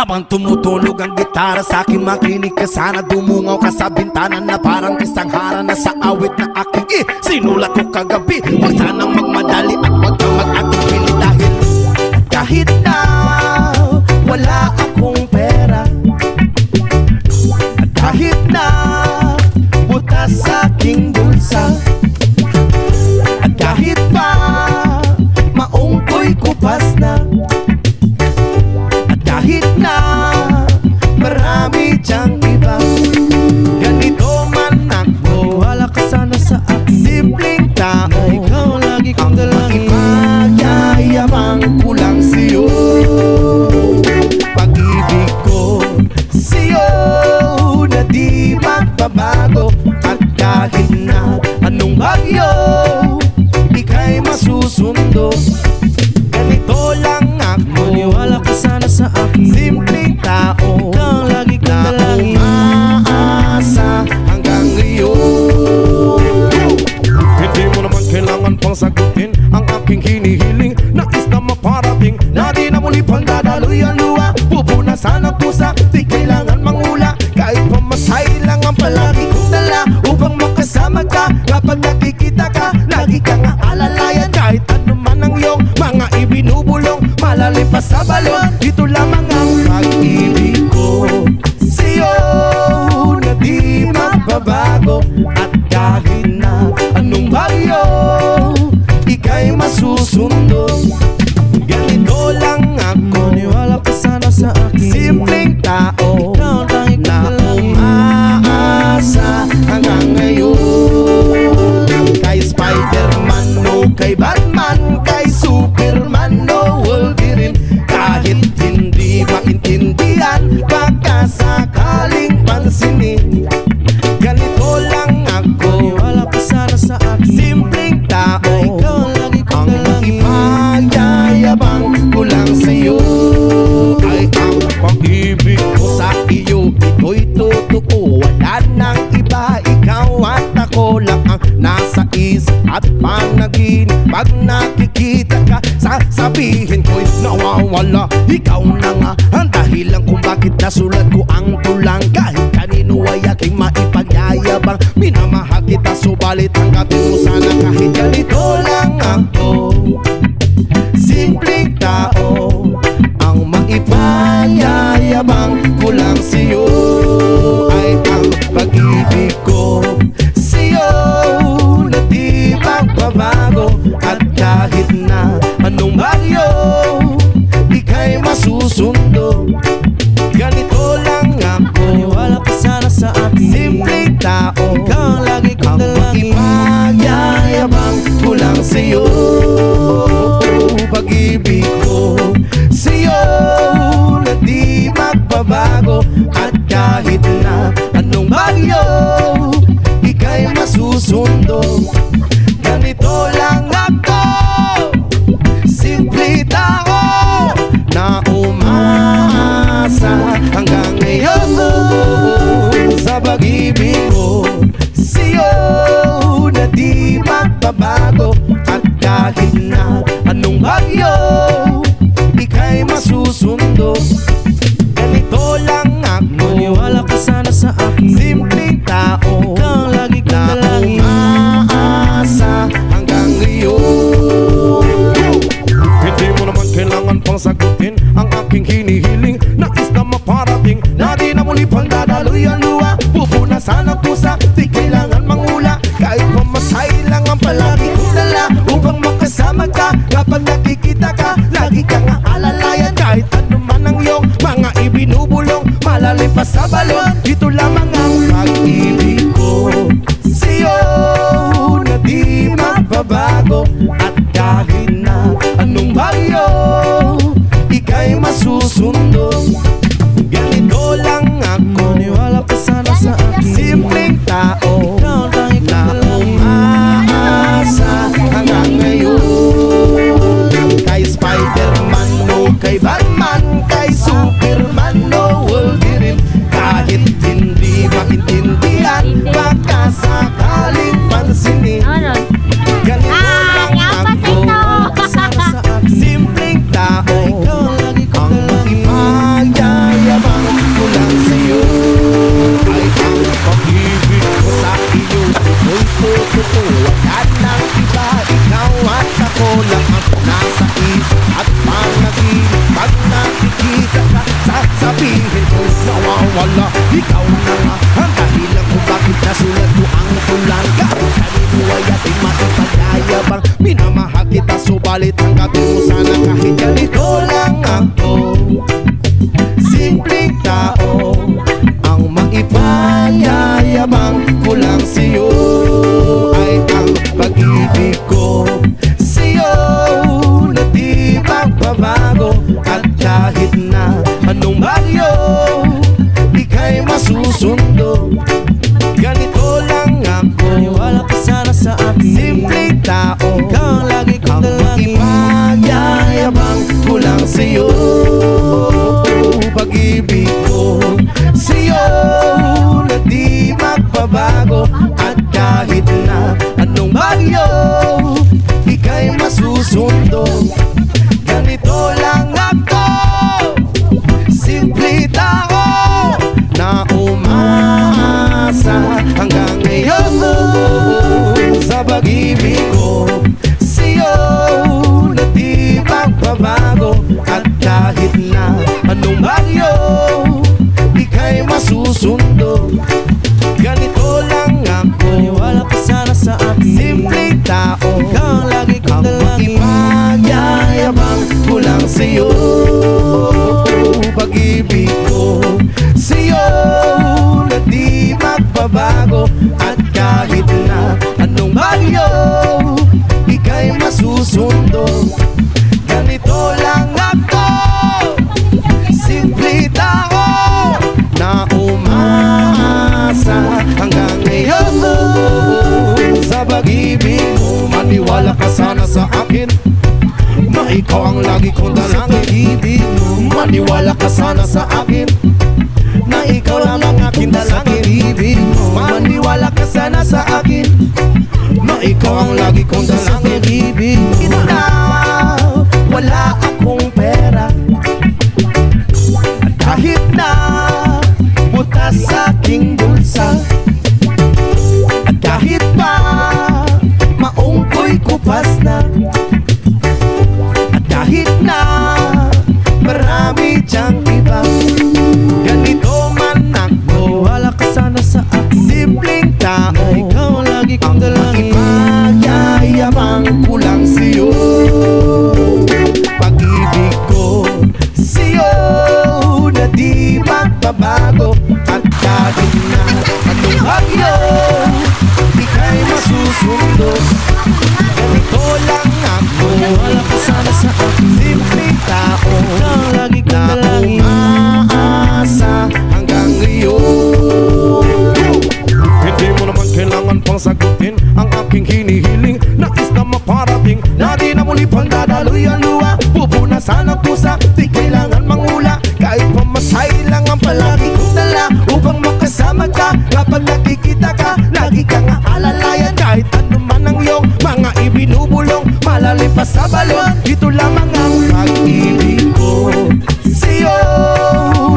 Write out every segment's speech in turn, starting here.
Habang tumutunog ang gitara sa akin makinig ka sana. Dumungaw ka sa bintana na parang isang hara na sa awit na aking i Sinulat ko kagabi. Huwag sanang magmadali at huwag kang mag-atubili dahil Kahit na wala akong pera At kahit na butas sa aking bulsa Malalim pa panaginip Pag nakikita ka Sasabihin ko'y nawawala. Ikaw na nga ang dahilan kung bakit nasulat ko ang tulang Kahit kanino ay aking maipagyayabang. Minamahal kita subalit tanggapin mo sana kahit ganito lang ako kahit na anong bagyo Ika'y masusundo. Ganito lang ako. Maniwala ka sana sa akin. Simpleng tao at kahit na anong bagyo ika'y masusundo. Ganito lang ako. Maniwala ka sana sa akin. Simpleng tao Ikaw ang lagi kong dalangin. umaasa hanggang ngayon. Hindi mo naman kailangan pang sagutin ang aking hinihiling. Nais na maparating na di na muli pang dadaloy ang luha. Pupunasan ang pusa, ka. Lagi kang aalalayan kahit ano man ang iyong mga ibinubulong. Malalim pa sa balon, ito lamang ang pag-ibig ko. Sa'yo na di magbabago At kahit na anong bagyo Ika'y masusundo nagsususuwag at ng iba Ikaw at ako lang ang nasa is at panaginip Pag nakikita ka, sasabihin ko nawawala Ikaw na nga ang dahilan kung bakit nasulat ko Kahit kaninuway at maipagayabang Minamahal kita subalit ang gabi mo sana kahit ganito lang ang sa'yo. Pag-ibig Ganito lang ako Simple tao na umaasa hanggang ngayon. Sa pag-ibig mo, maniwala ka sana sa akin. Na ikaw ang lagi kong dalangin. Ibig mo, maniwala ka sana sa akin. Na ikaw lang ang aking dalangin. Ibig mo, maniwala ka sana sa akin. Na ikaw ang lagi kong dalangin di magbabago At kahit na anong bagyo Ika'y masusundo. Ganito lang ako. Ka sana sa akin Simpleng tao Ikaw lagi kong na umaasa hanggang ngayon. Hindi mo naman kailangan pang sagutin ang aking hinihiling. Nais na maparating na di na muli pang dadaloy ang luha. Pupunasan ang pusa, ka Lagi kang aalalayan kahit ano man ang iyong mga ibinubulong. Malalim pa sa balon, ito lamang ang pag-ibig ko. Sa'yo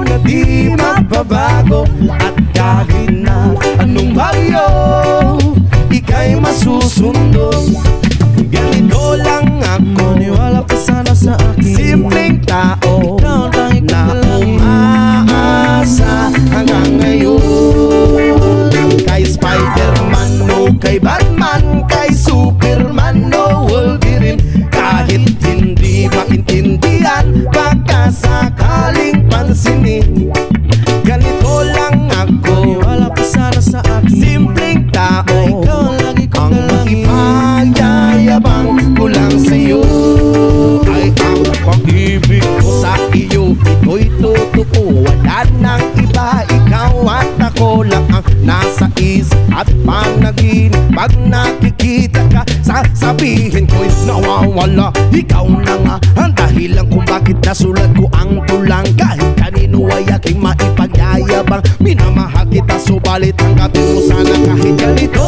na di magbabago At kahit na anong bagyo Ika'y masusundo. Ganito lang ako. Maniwala ka sana sa akin. Simpleng tao Kay Superman no Wolverine. Kahit hindi maintindihan Baka sakaling pansinin. Ganito lang ako. Maniwala ka sana sa akin. Simpleng tao. Na ikaw ang lagi kong ang dalangin. ipagayabang ko lang sa'yo. Ay ang pag-ibig ko sa iyo Ito'y totoo Wala nang iba Ikaw at ako lang ang nasa isip at panaginip. Pag nakikita ka Sasabihin ko'y nawawala. Ikaw na nga ang dahilan kung bakit nasulat ko ang tulang. Kahit kanino ay aking maipagyayabang Minamahal kita subalit ang gabi mo sana kahit ganito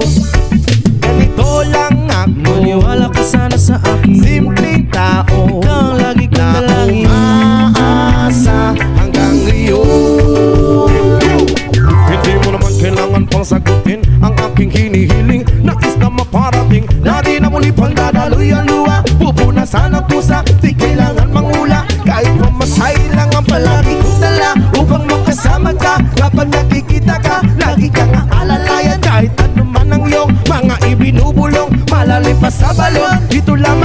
puso Ganito lang ako Maniwala ka sana sa akin titulando